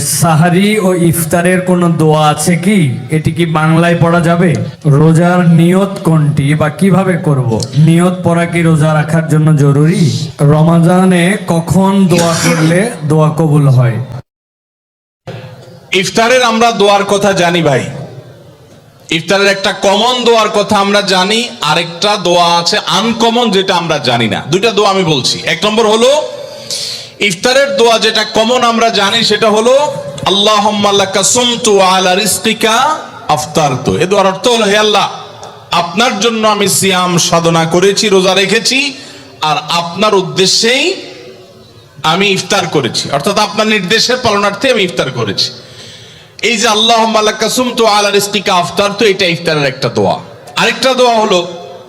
সাহারি ও ইফতারের কোনো দোয়া আছে কি? এটি কি বাংলায় পড়া যাবে? রোজার নিয়ত কোনটি বা কীভাবে করব? নিয়ত পড়া কি রোজা রাখার জন্য জরুরি? রমাজানে কখন দোয়া করলে দোয়া কবুল হয়? ইফতারের আমরা দোয়ার কথা জানি ভাই। ইফতারের একটা কমন দোয়ার কথা আমরা জানি, আরেকটা দোয়া আছে আনকমন যেটা আমরা জানি না। দুইটা দোয়া আমি বলছি। এক নম্বর হলো ইফতারের দোয়া যেটা কমন আমরা জানি সেটা হলো আল্লাহ আলা রিস্তিকা আফতার তো এ দোয়ার অর্থ হলো, হে আল্লাহ, আপনার জন্য আমি সিয়াম সাধনা করেছি, রোজা রেখেছি, আর আপনার উদ্দেশ্যেই আমি ইফতার করেছি। অর্থাৎ আপনার নির্দেশের পালনার্থে আমি ইফতার করেছি। এই যে আল্লাহ আলা রিস্তিকা আফতার তো এটা ইফতারের একটা দোয়া। আরেকটা দোয়া হলো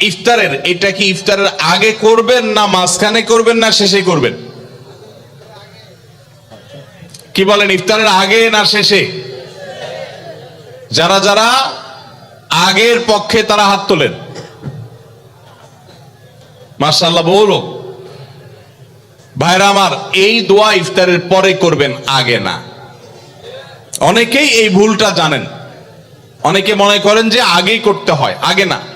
ইফতারের, এটা কি ইফতারের আগে করবেন না মাঝখানে করবেন না শেষে করবেন? কি বলেন, ইফতারের আগে না শেষে? যারা যারা আগের পক্ষে তারা হাত তোলেন। মার্শাল্লাহ বলো। ভাইরা আমার, এই দোয়া ইফতারের পরে করবেন, আগে না। অনেকেই এই ভুলটা জানেন। অনেকে মনে করেন যে আগেই করতে হয়, আগে না।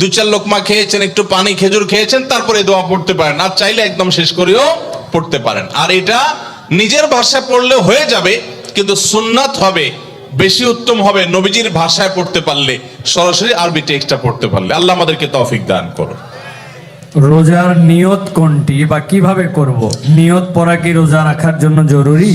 দু চার লোকমা খেয়েছেন, একটু পানি, খেজুর খেয়েছেন, তারপরে দোয়া পড়তে পারেন। আর চাইলে একদম শেষ করেও পড়তে পারেন। আর এটা নিজের ভাষায় পড়লে হয়ে যাবে, কিন্তু সুন্নাত হবে, বেশি উত্তম হবে নবীজির ভাষায় পড়তে পারলে, সরাসরি আরবি টেক্সটটা পড়তে পারলে। আল্লাহ আমাদেরকে তৌফিক দান করো রোজার নিয়ত কোনটি বা কীভাবে করব? নিয়ত পড়া কি রোজা রাখার জন্য জরুরি?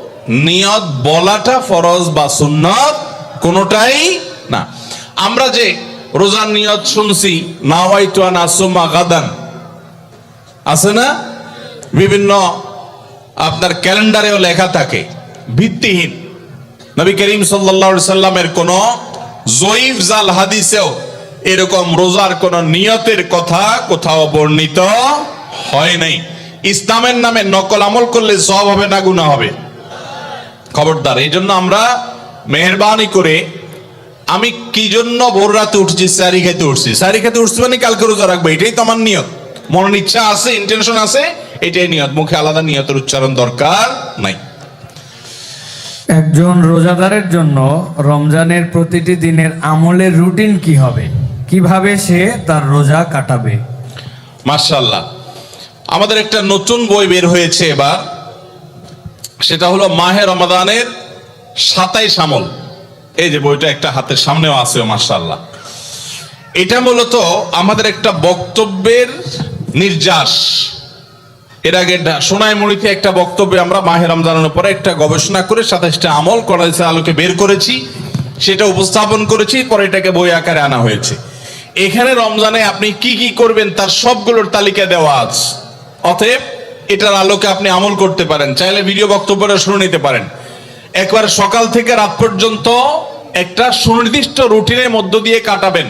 নিয়ত বলাটা ফরজ বা সুন্নত কোনোটাই না। আমরা যে রোজার নিয়ত শুনছি নাওয়াইতু আন আসুমা, গাদান, আছে না? বিভিন্ন আপনার ক্যালেন্ডারেও লেখা থাকে, ভিত্তিহীন। নবী করিম সাল্লা সাল্লামের কোন জয়ীফ জাল হাদিসেও এরকম রোজার কোন নিয়তের কথা কোথাও বর্ণিত হয় নাই। ইসলামের নামে নকল আমল করলে সব হবে না গুণা হবে। খবরদার এই জন্য আমরা মেহরবানি করে আমি কি জন্য ভোর রাতে উঠছি সারি খেতে উঠছি? সারি খেতে উঠছি মানে কালকে রোজা রাখব এটাই তো আমার নিয়ত। মনের ইচ্ছা আছে ইন্টেনশন আছে এটাই নিয়ত। মুখে আলাদা নিয়তের উচ্চারণ দরকার নাই। একজন রোজাদারের জন্য রমজানের প্রতিটি দিনের আমলের রুটিন কি হবে? কীভাবে সে তার রোজা কাটাবে? মার্শাল্লাহ আমাদের একটা নতুন বই বের হয়েছে এবার। সেটা হলো মাহে রমাদানের সাতাইশ আমল। এই যে বইটা একটা হাতের সামনেও আছে মার্শাল্লাহ এটা মূলত আমাদের একটা বক্তব্যের নির্যাস। এর আগে সোনাইমুড়িতে একটা বক্তব্যে আমরা মাহের রমজানের উপরে একটা গবেষণা করে সাতাইশটা আমল করাইছে, আলোকে বের করেছি, সেটা উপস্থাপন করেছি, পরে এটাকে বই আকারে আনা হয়েছে। এখানে রমজানে আপনি কি কি করবেন তার সবগুলোর তালিকা দেওয়া আছে। অতএব এটার আলোকে আপনি আমল করতে পারেন। চাইলে ভিডিও বক্তব্যটা শুনে নিতে পারেন। একবার সকাল থেকে রাত পর্যন্ত একটা সুনির্দিষ্ট রুটিনের মধ্য দিয়ে কাটাবেন।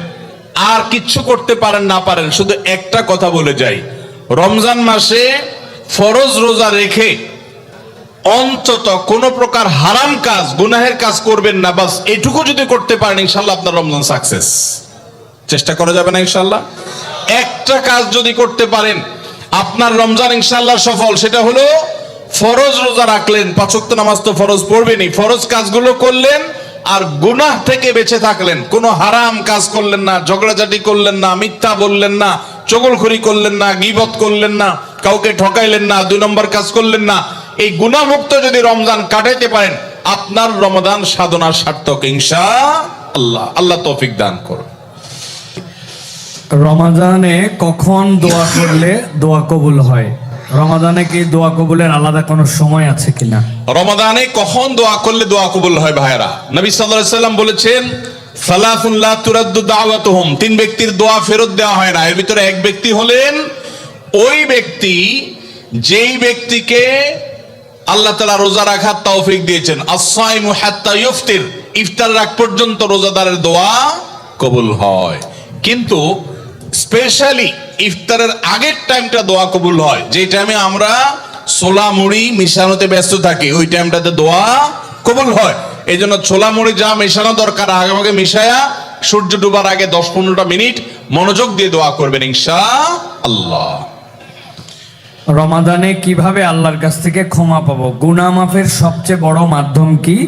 আর কিচ্ছু করতে পারেন, না পারেন, শুধু একটা কথা বলে যাই। রমজান মাসে ফরজ রোজা রেখে অন্তত কোন প্রকার হারাম কাজ, গুনাহের কাজ করবেন না। বাস এটুকু যদি করতে পারেন ইনশাল্লাহ আপনার রমজান সাকসেস চেষ্টা করা যাবে না ইনশাল্লাহ একটা কাজ যদি করতে পারেন আপনার রমজান ইনশাল্লাহ সফল। সেটা হলো, ফরজ রোজা রাখলেন পাঁচক্ত নামাজ তো ফরজ পড়বেনি ফরজ কাজগুলো করলেন আর গুনাহ থেকে বেঁচে থাকলেন। কোনো হারাম কাজ করলেন না, ঝগড়াঝাটি করলেন না, মিথ্যা বললেন না, চগলখড়ি করলেন না, গিবত করলেন না, কাউকে ঠকাইলেন না, দুই নম্বর কাজ করলেন না। এই গুনাহমুক্ত যদি রমজান কাটাইতে পারেন, আপনার রমজান সাধনার সার্থক ইনশা আল্লাহ আল্লাহ তৌফিক দান করুন। রমাজানে কখন দোয়া করলে দোয়া কবুল হয়? রমাদানে কি দোয়া কবুলের আলাদা কোনো সময় আছে কিনা? রমাদানে কখন দোয়া করলে দোয়া কবুল হয় ভাইরা নবী সাল্লাল্লাহু সাল্লাম বলেছেন সালাফুন লা তুরাদ্দু দাওয়াতুহুম। তিন ব্যক্তির দোয়া ফেরত দেওয়া হয় না। এর ভিতরে এক ব্যক্তি হলেন ওই ব্যক্তি যেই ব্যক্তিকে আল্লাহ তাআলা রোজা রাখার তৌফিক দিয়েছেন। আস-সাইমু হাত্তা ইফতির। ইফতার রাখ পর্যন্ত রোজাদারের দোয়া কবুল হয়। কিন্তু স্পেশালি ইফতারের আগের টাইমটা দোয়া কবুল হয়। যে টাইমে আমরা ছোলা মুড়ি মিশানোতে ব্যস্ত থাকি, ওই টাইমটাতে দোয়া কবুল হয়। এই জন্য ছোলা মুড়ি যা মেশানো দরকার, আগে আগে মিশায়া, সূর্য ডুবার আগে দশ পনেরোটা মিনিট মনোযোগ দিয়ে দোয়া করবেন ইনশা আল্লাহ রমাদানে কীভাবে আল্লাহর কাছ থেকে ক্ষমা পাবো? গুনাহ মাফের সবচেয়ে বড় মাধ্যম কি?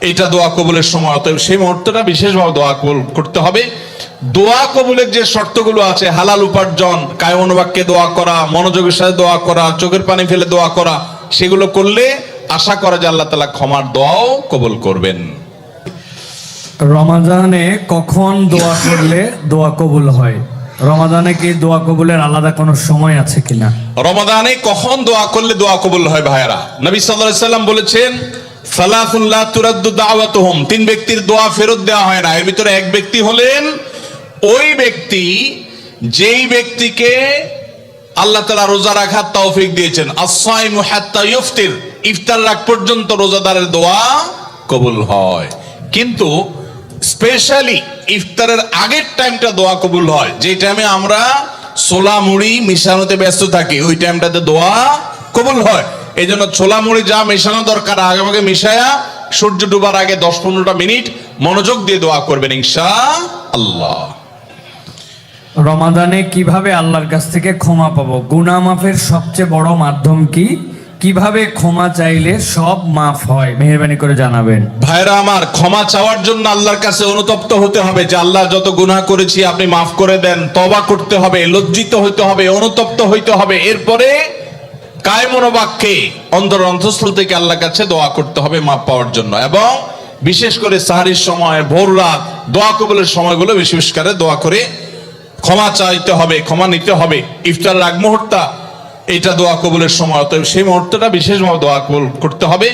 এটা দোয়া কবুলের সময় অতএব সেই মুহূর্তটা বিশেষভাবে দোয়া কবুল করতে হবে। দোয়া কবুলের যে শর্তগুলো আছে হালাল উপার্জন কায় অনুবাক্যে দোয়া করা মনোযোগের সাথে দোয়া করা চোখের পানি ফেলে দোয়া করা সেগুলো করলে আশা করা যে আল্লাহ তালা ক্ষমার দোয়াও কবুল করবেন। রমাদানে কখন দোয়া করলে দোয়া কবুল হয়? রমাদানে কি দোয়া কবুলের আলাদা কোনো সময় আছে কিনা? রমাদানে কখন দোয়া করলে দোয়া কবুল হয় ভাইয়েরা? নবী সাল্লাল্লাহু আলাইহি সাল্লাম বলেছেন সালাফুন লা তুরাদ্দু দাওয়াতুহুম। তিন ব্যক্তির দোয়া ফেরত দেওয়া হয় না। এর ভিতরে এক ব্যক্তি হলেন ওই ব্যক্তি যেই ব্যক্তিকে আল্লাহ তাআলা রোজা রাখার তৌফিক দিয়েছেন। আস-সাইমু হাত্তা ইফতির। ইফতার রাখ পর্যন্ত রোজাদারের দোয়া কবুল হয়। কিন্তু স্পেশালি ইফতারের আগের টাইমটা দোয়া কবুল হয়। যে টাইমে আমরা ছোলা মুড়ি মিশানোতে ব্যস্ত থাকি, ওই টাইমটাতে দোয়া কবুল হয়। এই জন্য ছোলা মুড়ি যা মেশানো দরকার আগে আগে মিশায়া সূর্য ডুবার আগে দশ পনেরোটা মিনিট মনোযোগ দিয়ে দোয়া করবেন ইনশা আল্লাহ রমাদানে কীভাবে আল্লাহর কাছ থেকে ক্ষমা পাবো? গুনাহ মাফের সবচেয়ে বড় মাধ্যম কি? কীভাবে ক্ষমা চাইলে সব মাফ হয়? মেহেরবানি করে জানাবেন। ভাইরা আমার ক্ষমা চাওয়ার জন্য আল্লাহর কাছে অনুতপ্ত হতে হবে যে আল্লাহ যত গুনাহ করেছি আপনি মাফ করে দেন তবা করতে হবে লজ্জিত হইতে হবে অনুতপ্ত হইতে হবে। এরপরে কায় মনোবাক্যে অন্তর অন্তঃস্থল থেকে আল্লাহর কাছে দোয়া করতে হবে, মাপ পাওয়ার জন্য। এবং বিশেষ করে সাহারির সময়, ভোর রাত, দোয়া কবলের সময়গুলো বিশেষ করে দোয়া করে ক্ষমা চাইতে হবে, ক্ষমা নিতে হবে। ইফতার আগ মুহূর্তা এটা দোয়া কবুলের সময়। অতএব সেই মুহূর্তটা বিশেষভাবে দোয়া কবুল করতে হবে।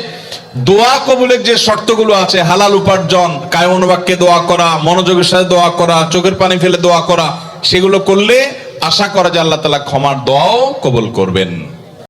দোয়া কবুলের যে শর্তগুলো আছে, হালাল উপার্জন কায় অনুবাক্যে দোয়া করা, মনোযোগের সাথে দোয়া করা, চোখের পানি ফেলে দোয়া করা, সেগুলো করলে আশা করা যে আল্লাহ তালা ক্ষমার দোয়াও কবুল করবেন।